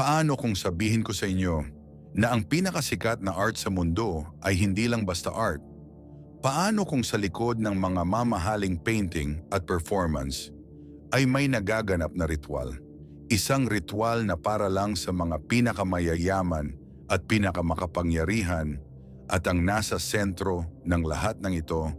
Paano kung sabihin ko sa inyo na ang pinakasikat na art sa mundo ay hindi lang basta art? Paano kung sa likod ng mga mamahaling painting at performance ay may nagaganap na ritual? Isang ritual na para lang sa mga pinakamayayaman at pinakamakapangyarihan at ang nasa sentro ng lahat ng ito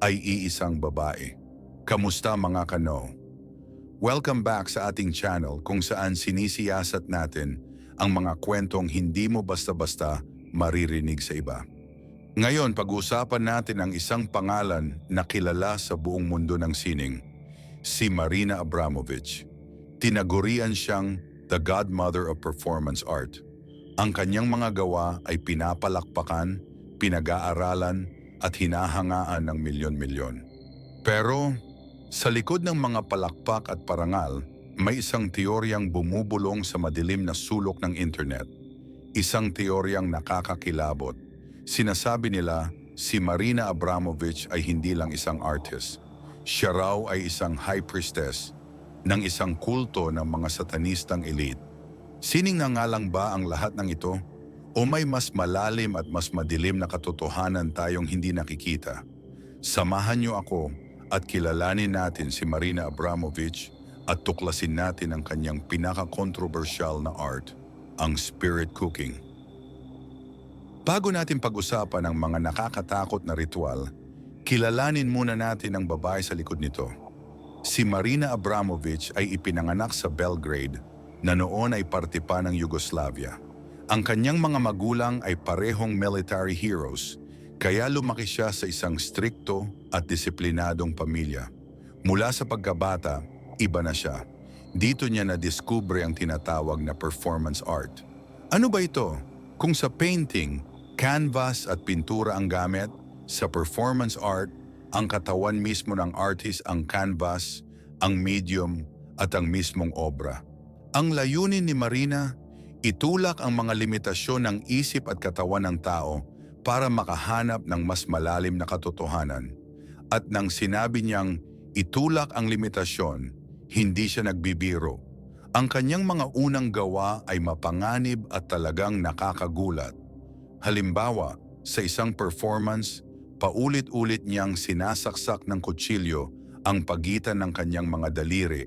ay iisang babae. Kamusta mga kano? Welcome back sa ating channel kung saan sinisiyasat natin ang mga kwentong hindi mo basta-basta maririnig sa iba. Ngayon, pag-uusapan natin ang isang pangalan na kilala sa buong mundo ng sining, si Marina Abramovich. Tinagurian siyang the godmother of performance art. Ang kanyang mga gawa ay pinapalakpakan, pinag-aaralan at hinahangaan ng milyon-milyon. Pero sa likod ng mga palakpak at parangal, may isang teoryang bumubulong sa madilim na sulok ng internet. Isang teoryang nakakakilabot. Sinasabi nila, si Marina Abramovich ay hindi lang isang artist. Siya raw ay isang high priestess ng isang kulto ng mga satanistang elite. Sining na nga lang ba ang lahat ng ito? O may mas malalim at mas madilim na katotohanan tayong hindi nakikita? Samahan niyo ako at kilalanin natin si Marina Abramovich at tuklasin natin ang kanyang pinaka-controversial na art, ang spirit cooking. Bago natin pag-usapan ang mga nakakatakot na ritual, kilalanin muna natin ang babae sa likod nito. Si Marina Abramovich ay ipinanganak sa Belgrade na noon ay parte pa ng Yugoslavia. Ang kanyang mga magulang ay parehong military heroes kaya lumaki siya sa isang strikto at disiplinadong pamilya. Mula sa pagkabata, iba na siya. Dito niya na-discover ang tinatawag na performance art. Ano ba ito? Kung sa painting, canvas at pintura ang gamit, sa performance art, ang katawan mismo ng artist ang canvas, ang medium at ang mismong obra. Ang layunin ni Marina, itulak ang mga limitasyon ng isip at katawan ng tao para makahanap ng mas malalim na katotohanan. At nang sinabi niyang itulak ang limitasyon, hindi siya nagbibiro. Ang kanyang mga unang gawa ay mapanganib at talagang nakakagulat. Halimbawa, sa isang performance, paulit-ulit niyang sinasaksak ng kutsilyo ang pagitan ng kanyang mga daliri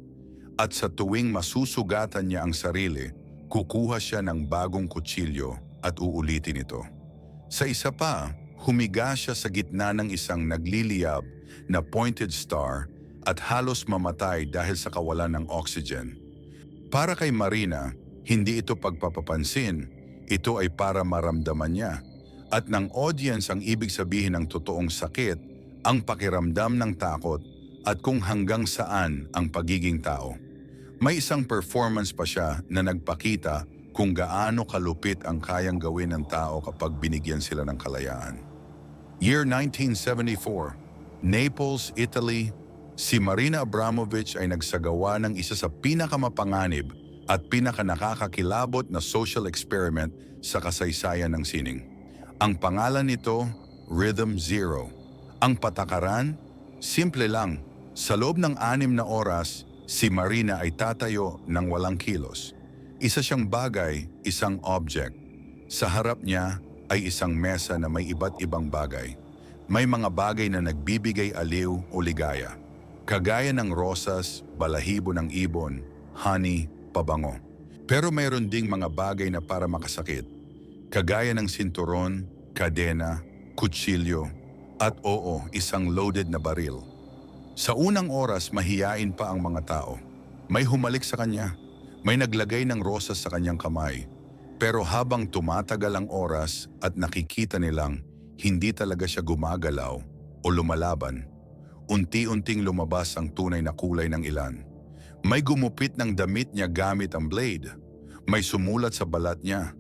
at sa tuwing masusugatan niya ang sarili, kukuha siya ng bagong kutsilyo at uulitin ito. Sa isa pa, humiga siya sa gitna ng isang nagliliyab na pointed star at halos mamatay dahil sa kawalan ng oxygen. Para kay Marina, hindi ito pagpapapansin, ito ay para maramdaman niya. At ng audience ang ibig sabihin ng totoong sakit, ang pakiramdam ng takot at kung hanggang saan ang pagiging tao. May isang performance pa siya na nagpakita kung gaano kalupit ang kayang gawin ng tao kapag binigyan sila ng kalayaan. Year 1974, Naples, Italy, si Marina Abramovich ay nagsagawa ng isa sa pinakamapanganib at pinakanakakakilabot na social experiment sa kasaysayan ng sining. Ang pangalan nito, Rhythm Zero. Ang patakaran, simple lang. Sa loob ng anim na oras, si Marina ay tatayo ng walang kilos. Isa siyang bagay, isang object. Sa harap niya ay isang mesa na may iba't ibang bagay. May mga bagay na nagbibigay aliw o ligaya. Kagaya ng rosas, balahibo ng ibon, honey, pabango. Pero mayroon ding mga bagay na para makasakit. Kagaya ng sinturon, kadena, kutsilyo, at oo, isang loaded na baril. Sa unang oras, mahiyain pa ang mga tao. May humalik sa kanya. May naglagay ng rosas sa kanyang kamay. Pero habang tumatagal ang oras at nakikita nilang hindi talaga siya gumagalaw o lumalaban, unti-unting lumabas ang tunay na kulay ng ilan. May gumupit ng damit niya gamit ang blade. May sumulat sa balat niya.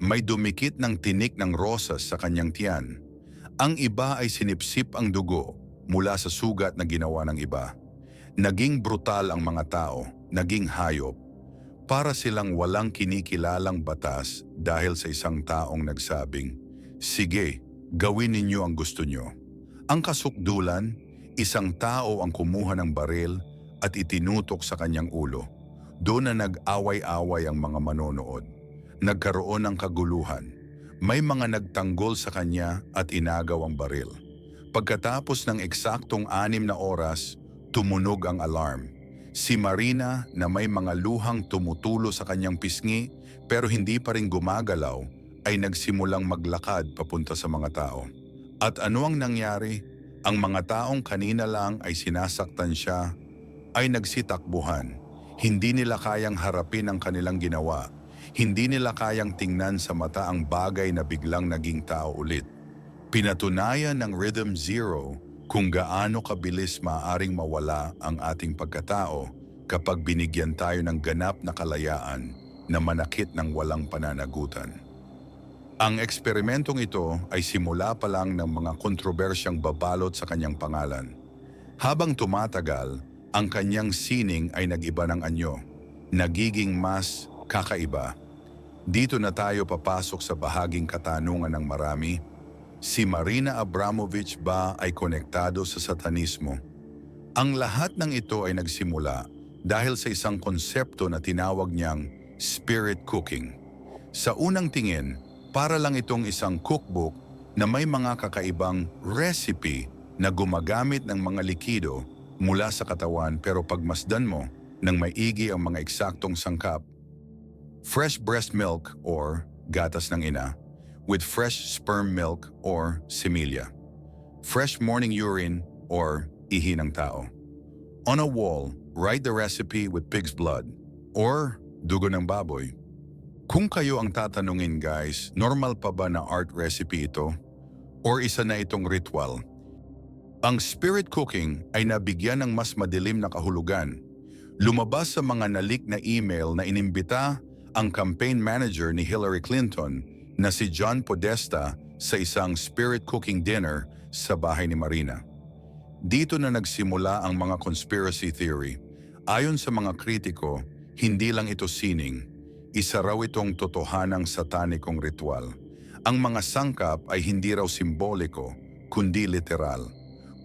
May dumikit ng tinik ng rosas sa kanyang tiyan. Ang iba ay sinipsip ang dugo mula sa sugat na ginawa ng iba. Naging brutal ang mga tao, naging hayop, para silang walang kinikilalang batas dahil sa isang taong nagsabing, Sige, gawin ninyo ang gusto nyo. Ang kasukdulan, isang tao ang kumuha ng baril at itinutok sa kanyang ulo. Doon na nag-away-away ang mga manonood. Nagkaroon ng kaguluhan. May mga nagtanggol sa kanya at inagaw ang baril. Pagkatapos ng eksaktong anim na oras, tumunog ang alarm. Si Marina na may mga luhang tumutulo sa kanyang pisngi pero hindi pa rin gumagalaw ay nagsimulang maglakad papunta sa mga tao. At ano ang nangyari? Ang mga taong kanina lang ay sinasaktan siya ay nagsitakbuhan. Hindi nila kayang harapin ang kanilang ginawa. Hindi nila kayang tingnan sa mata ang bagay na biglang naging tao ulit. Pinatunayan ng Rhythm Zero kung gaano kabilis maaring mawala ang ating pagkatao kapag binigyan tayo ng ganap na kalayaan na manakit ng walang pananagutan. Ang eksperimentong ito ay simula pa lang ng mga kontrobersyang babalot sa kanyang pangalan. Habang tumatagal, ang kanyang sining ay nag-iba ng anyo, nagiging mas kakaiba. Dito na tayo papasok sa bahaging katanungan ng marami. Si Marina Abramovich ba ay konektado sa satanismo? Ang lahat ng ito ay nagsimula dahil sa isang konsepto na tinawag niyang spirit cooking. Sa unang tingin, para lang itong isang cookbook na may mga kakaibang recipe na gumagamit ng mga likido mula sa katawan pero pagmasdan mo nang maigi ang mga eksaktong sangkap. Fresh breast milk or gatas ng ina with fresh sperm milk or semilya. Fresh morning urine or ihi ng tao. On a wall, write the recipe with pig's blood or dugo ng baboy. Kung kayo ang tatanungin guys, normal pa ba na art recipe ito? Or isa na itong ritual? Ang spirit cooking ay nabigyan ng mas madilim na kahulugan. Lumabas sa mga nalik na email na inimbita ang campaign manager ni Hillary Clinton na si John Podesta sa isang spirit cooking dinner sa bahay ni Marina. Dito na nagsimula ang mga conspiracy theory. Ayon sa mga kritiko, hindi lang ito sining, isa raw itong totohanang satanikong ritual. Ang mga sangkap ay hindi raw simboliko, kundi literal.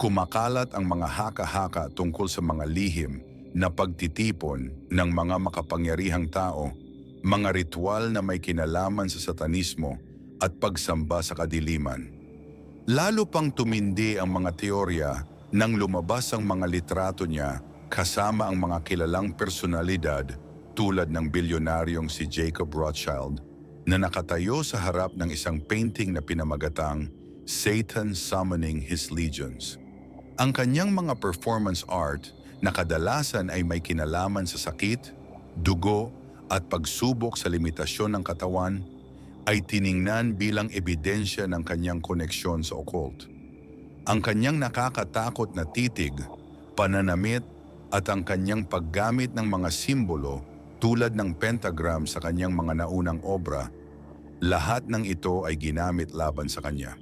Kumakalat ang mga haka-haka tungkol sa mga lihim na pagtitipon ng mga makapangyarihang tao, mga ritual na may kinalaman sa satanismo at pagsamba sa kadiliman. Lalo pang tumindi ang mga teorya nang lumabas ang mga litrato niya kasama ang mga kilalang personalidad tulad ng bilyonaryong si Jacob Rothschild na nakatayo sa harap ng isang painting na pinamagatang Satan Summoning His Legions. Ang kanyang mga performance art na kadalasan ay may kinalaman sa sakit, dugo at pagsubok sa limitasyon ng katawan ay tiningnan bilang ebidensya ng kanyang koneksyon sa occult. Ang kanyang nakakatakot na titig, pananamit at ang kanyang paggamit ng mga simbolo tulad ng pentagram sa kanyang mga naunang obra, lahat ng ito ay ginamit laban sa kanya.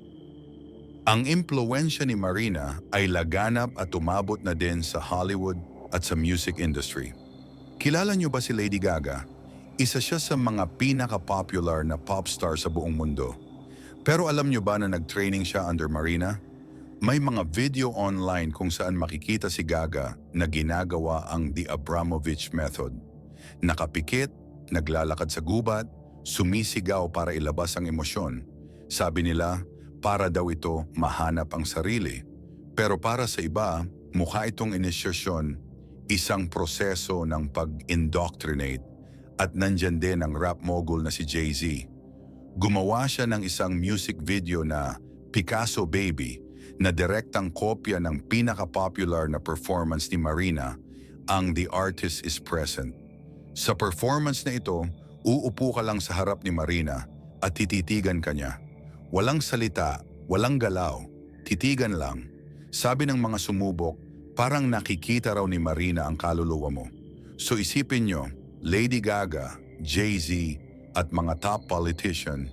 Ang impluensya ni Marina ay laganap at umabot na din sa Hollywood at sa music industry. Kilala niyo ba si Lady Gaga? Isa siya sa mga pinaka-popular na pop star sa buong mundo. Pero alam niyo ba na nag-training siya under Marina? May mga video online kung saan makikita si Gaga na ginagawa ang The Abramovich Method. Nakapikit, naglalakad sa gubat, sumisigaw para ilabas ang emosyon. Sabi nila, para daw ito mahanap ang sarili. Pero para sa iba, mukha itong inisyasyon, isang proseso ng pag-indoctrinate at nandyan din ang rap mogul na si Jay-Z. Gumawa siya ng isang music video na Picasso Baby na direktang kopya ng pinaka-popular na performance ni Marina, ang The Artist is Present. Sa performance na ito, uupo ka lang sa harap ni Marina at tititigan ka niya. Walang salita, walang galaw, titigan lang. Sabi ng mga sumubok, parang nakikita raw ni Marina ang kaluluwa mo. So isipin nyo, Lady Gaga, Jay-Z at mga top politician,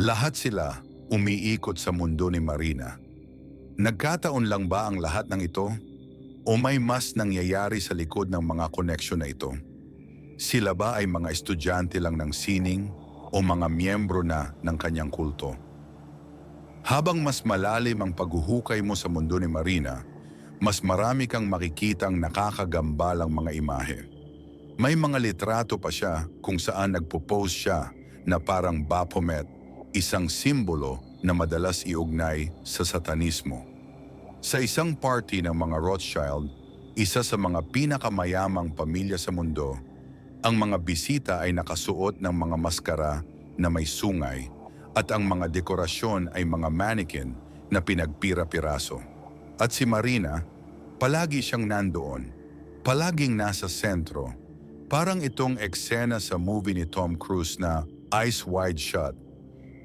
lahat sila umiikot sa mundo ni Marina. Nagkataon lang ba ang lahat ng ito? O may mas nangyayari sa likod ng mga koneksyon na ito? Sila ba ay mga estudyante lang ng sining o mga miyembro na ng kanyang kulto? Habang mas malalim ang paghuhukay mo sa mundo ni Marina, mas marami kang makikitang nakakagambalang mga imahe. May mga litrato pa siya kung saan nagpo-pose siya na parang Baphomet, isang simbolo na madalas iugnay sa satanismo. Sa isang party ng mga Rothschild, isa sa mga pinakamayamang pamilya sa mundo, ang mga bisita ay nakasuot ng mga maskara na may sungay at ang mga dekorasyon ay mga mannequin na pinagpira-piraso. At si Marina, palagi siyang nandoon, palaging nasa sentro. Parang itong eksena sa movie ni Tom Cruise na Eyes Wide Shut.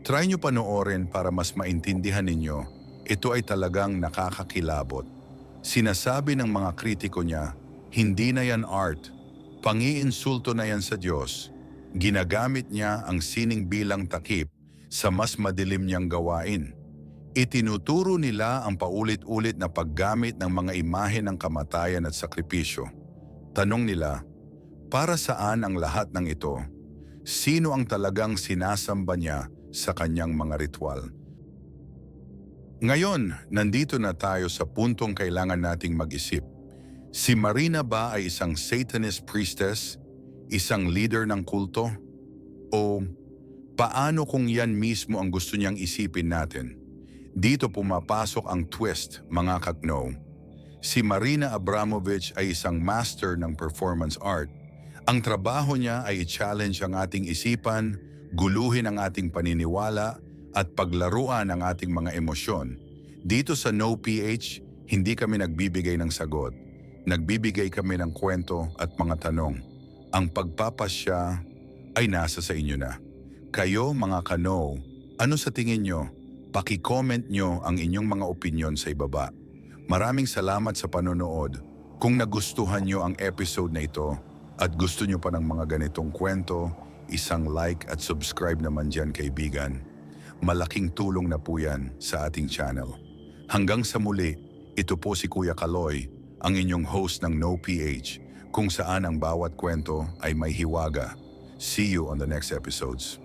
Try nyo panoorin para mas maintindihan ninyo, ito ay talagang nakakakilabot. Sinasabi ng mga kritiko niya, hindi na yan art, pangiinsulto na yan sa Diyos. Ginagamit niya ang sining bilang takip sa mas madilim niyang gawain. Itinuturo nila ang paulit-ulit na paggamit ng mga imahe ng kamatayan at sakripisyo. Tanong nila, para saan ang lahat ng ito? Sino ang talagang sinasamba niya sa kanyang mga ritual? Ngayon, nandito na tayo sa puntong kailangan nating mag-isip. Si Marina ba ay isang Satanist priestess? Isang leader ng kulto? O paano kung yan mismo ang gusto niyang isipin natin? Dito pumapasok ang twist, mga kakno. Si Marina Abramovich ay isang master ng performance art. Ang trabaho niya ay i-challenge ang ating isipan, guluhin ang ating paniniwala, at paglaruan ang ating mga emosyon. Dito sa No PH, hindi kami nagbibigay ng sagot. Nagbibigay kami ng kwento at mga tanong. Ang pagpapasya ay nasa sa inyo na. Kayo mga kano, ano sa tingin nyo? Paki-comment nyo ang inyong mga opinion sa ibaba. Maraming salamat sa panonood. Kung nagustuhan nyo ang episode na ito at gusto nyo pa ng mga ganitong kwento, isang like at subscribe naman dyan kaibigan. Malaking tulong na po yan sa ating channel. Hanggang sa muli, ito po si Kuya Kaloy, ang inyong host ng No PH, kung saan ang bawat kwento ay may hiwaga. See you on the next episodes.